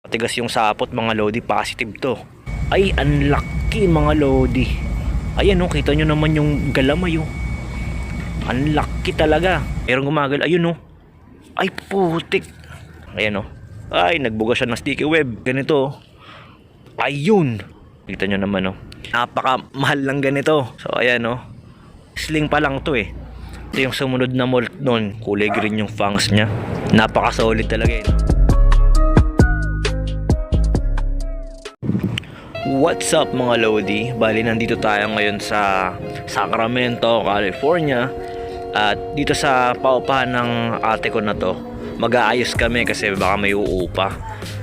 Matigas yung sapot mga lodi, positive to. Ay, unlucky mga lodi. Ayan oh, kita nyo naman yung galamay oh. Unlucky talaga. Merong gumagal, ayun oh. Ay, putik. Ayan oh. Ay, nagbuga siya ng sticky web. Ganito oh. Ayun. Kita nyo naman oh. Napaka mahal lang ganito. So, ayan oh. Sling pa lang to eh. Ito yung sumunod na molt nun. Kulay green yung fangs niya. Napaka solid talaga eh. What's up mga Lodi? Bali nandito tayo ngayon sa Sacramento, California At dito sa paupahan ng ate ko na to Mag-aayos kami kasi baka may uupa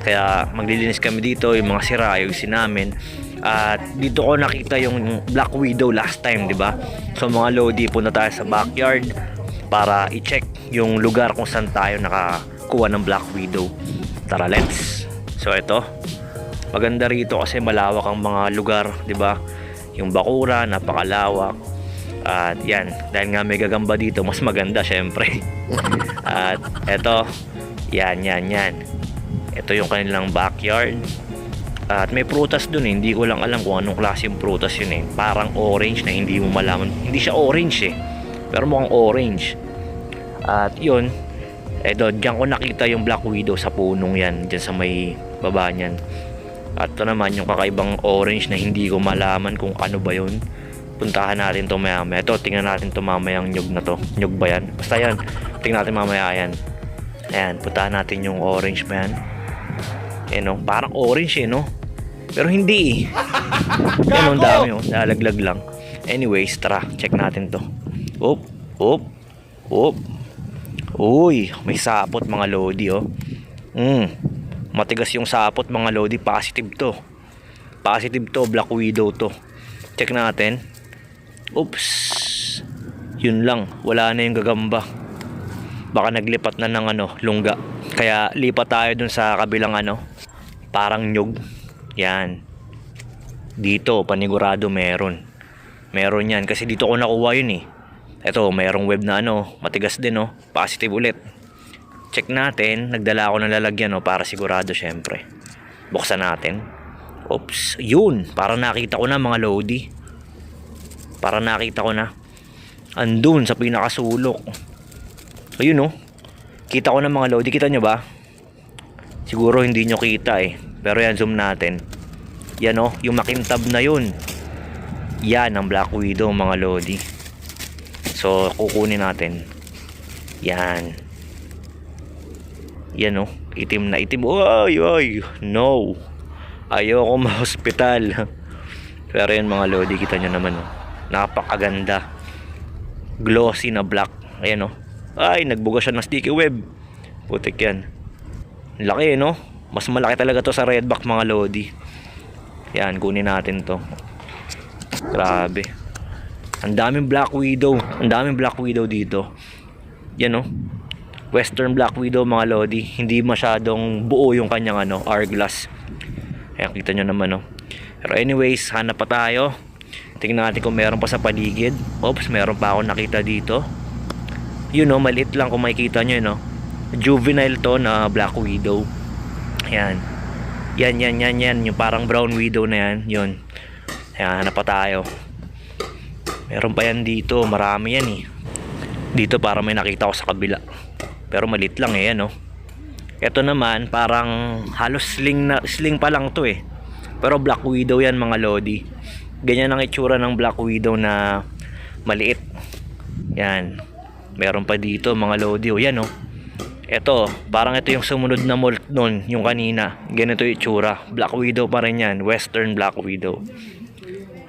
Kaya maglilinis kami dito Yung mga sira, ayusin namin At dito ko nakita yung Black Widow last time, di ba? So mga Lodi, punta tayo sa backyard Para i-check yung lugar kung saan tayo nakakuha ng Black Widow Tara, let's! So ito, maganda rito kasi malawak ang mga lugar, 'di ba? Yung Bakura, napakalawak. At 'yan, dahil nga may gagamba dito, mas maganda syempre. At eto, 'yan, 'yan, 'yan. Ito yung kanilang backyard. At may prutas dun eh. Hindi ko lang alam kung anong klaseng prutas yun eh. Parang orange na hindi mo malaman. Hindi siya orange eh. Pero mukhang orange. At yun, eh doon, diyan ko nakita yung Black Widow sa punong yan. Diyan sa may baba niyan. At ito naman yung kakaibang orange na hindi ko malaman kung ano ba yun. Puntahan natin to maya maya. Ito, tingnan natin to mamaya yung nyug na to. Nyug ba yan? Basta yan. Tingnan natin mamaya yan. Ayan, puntahan natin yung orange ba yan. Ayan no, parang orange eh no. Pero hindi eh. Yan ang dami oh, nalaglag lang. Anyways, tara, check natin to. Op, op, op. Uy, may sapot mga lodi oh. Mm. Matigas yung sapot mga lodi, positive to. Positive to, Black Widow to. Check natin. Oops. Yun lang, wala na yung gagamba. Baka naglipat na ng ano, lungga. Kaya lipat tayo dun sa kabilang ano, parang nyug. Yan. Dito, panigurado meron. Meron yan kasi dito ko nakuha yun eh. Ito, mayroong web na ano, matigas din oh, positive ulit check natin. Nagdala ako ng lalagyan no, para sigurado syempre. Buksan natin. Oops, yun. Para nakita ko na mga lodi. Para nakita ko na. Andun sa pinakasulok. Ayun no. Kita ko na mga lodi. Kita nyo ba? Siguro hindi nyo kita eh. Pero yan, zoom natin. Yan oh, yung makintab na yun. Yan ang Black Widow mga lodi. So, kukunin natin. Yan. Yan oh, itim na itim. Ay, ay, no. Ayoko ma-hospital. Pero yan mga lodi, kita nyo naman oh. Napakaganda. Glossy na black. Ayan oh. Ay, nagbuga siya ng sticky web. Putik yan. Laki no? Mas malaki talaga to sa redback mga lodi. Yan, kunin natin to. Grabe. Ang daming Black Widow. Ang daming Black Widow dito. Yan oh. Western Black Widow mga lodi. Hindi masyadong buo yung kanyang ano hourglass. Ayan kita nyo naman no pero anyways hanap pa tayo. Tingnan natin kung meron pa sa paligid. Oops meron pa ako nakita dito. Yun no maliit lang kung makikita nyo no? Juvenile to na Black Widow. Ayan. Yan yan yan yan. Yung parang brown widow na yan. Yun. Ayan hanap pa tayo. Meron pa yan dito. Marami yan eh. Dito para may nakita ko sa kabila pero malit lang eh ano. Ito naman parang halos sling na sling pa lang to eh. Pero black widow yan mga lodi. Ganyan ang itsura ng black widow na maliit. Yan. Meron pa dito mga lodi. Oh yan oh. Ito parang ito yung sumunod na molt nun yung kanina. Ganito yung itsura. Black widow pa rin yan. Western black widow.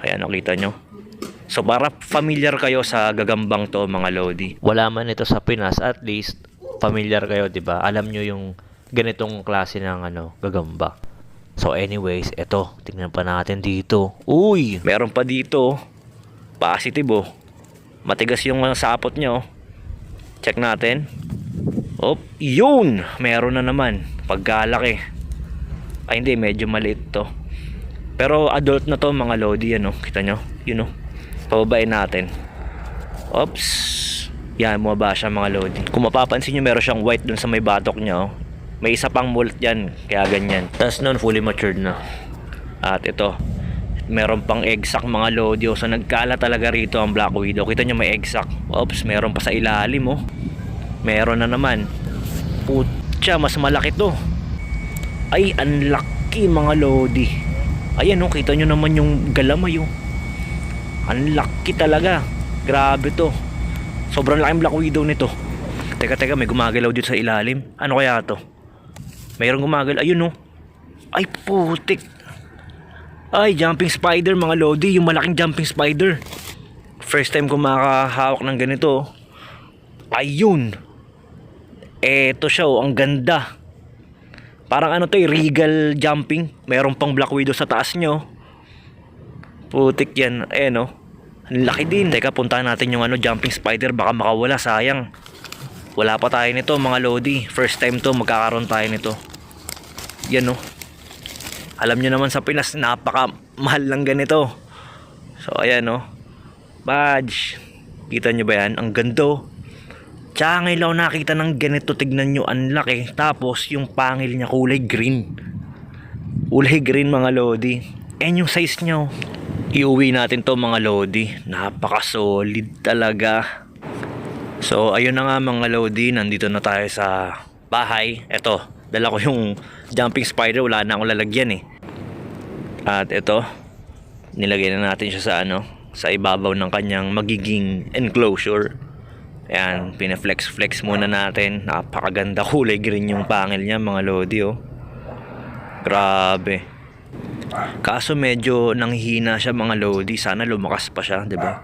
Ayan nakita nyo. So para familiar kayo sa gagambang to mga lodi. Wala man ito sa Pinas, at least familiar kayo, 'di ba? Alam nyo yung ganitong klase ng ano, gagamba. So anyways, eto, tingnan pa natin dito. Uy, meron pa dito. Positive oh. Matigas yung sapot nyo. Check natin. Op, yun! Meron na naman. Pagkalaki. Ay hindi, medyo maliit to. Pero adult na to mga lodi, ano? Kita nyo? Yun oh. Pababain natin. Oops. Yan, bumaba siya mga lodi. Kung mapapansin nyo, meron siyang white dun sa may batok niya. Oh. May isa pang molt yan, kaya ganyan. Tapos nun, fully matured na. At ito, meron pang sac mga lodio. So nagkala talaga rito ang Black Widow. Kita nyo may sac. Oops, meron pa sa ilalim oh. Meron na naman. Putya, mas malaki to. Ay, ang laki mga lodi. Ayan oh, kita nyo naman yung galamay oh. Ang laki talaga. Grabe to. Sobrang laking Black Widow nito. Teka, teka, may gumagalaw dito sa ilalim. Ano kaya to? Mayroong gumagalaw. Ayun oh. Ay, putik. Ay, jumping spider mga lodi. Yung malaking jumping spider. First time ko makahawak ng ganito. Ayun. Eto siya oh, ang ganda. Parang ano to eh, regal jumping. Meron pang Black Widow sa taas nyo. Putik yan. Ayan oh. Ang laki din. Teka, puntahan natin yung ano, jumping spider. Baka makawala, sayang. Wala pa tayo nito mga lodi. First time to, magkakaroon tayo nito. Yan oh. Alam nyo naman sa Pinas, napaka mahal lang ganito. So, ayan oh. Badge. Kita nyo ba yan? Ang gando. Tsaka ngayon lang nakita ng ganito. Tignan nyo, ang laki. Tapos, yung pangil niya kulay green. Kulay green mga lodi. Ayan yung size niya oh. Iuwi natin to mga lodi. Napaka-solid talaga. So, ayun na nga mga lodi. Nandito na tayo sa bahay. Eto, dala ko yung jumping spider. Wala na akong lalagyan eh. At ito, nilagay na natin siya sa ano, sa ibabaw ng kanyang magiging enclosure. Ayan, pinaflex-flex muna natin. Napakaganda kulay green yung pangil niya mga lodi oh. Grabe. Kaso medyo nanghihina siya mga lodi. Sana lumakas pa siya, 'di ba?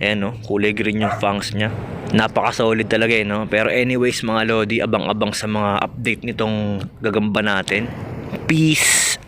Ayan no, kulay green yung fangs niya. Napaka-solid talaga eh, no? Pero anyways mga lodi, abang-abang sa mga update nitong gagamba natin. Peace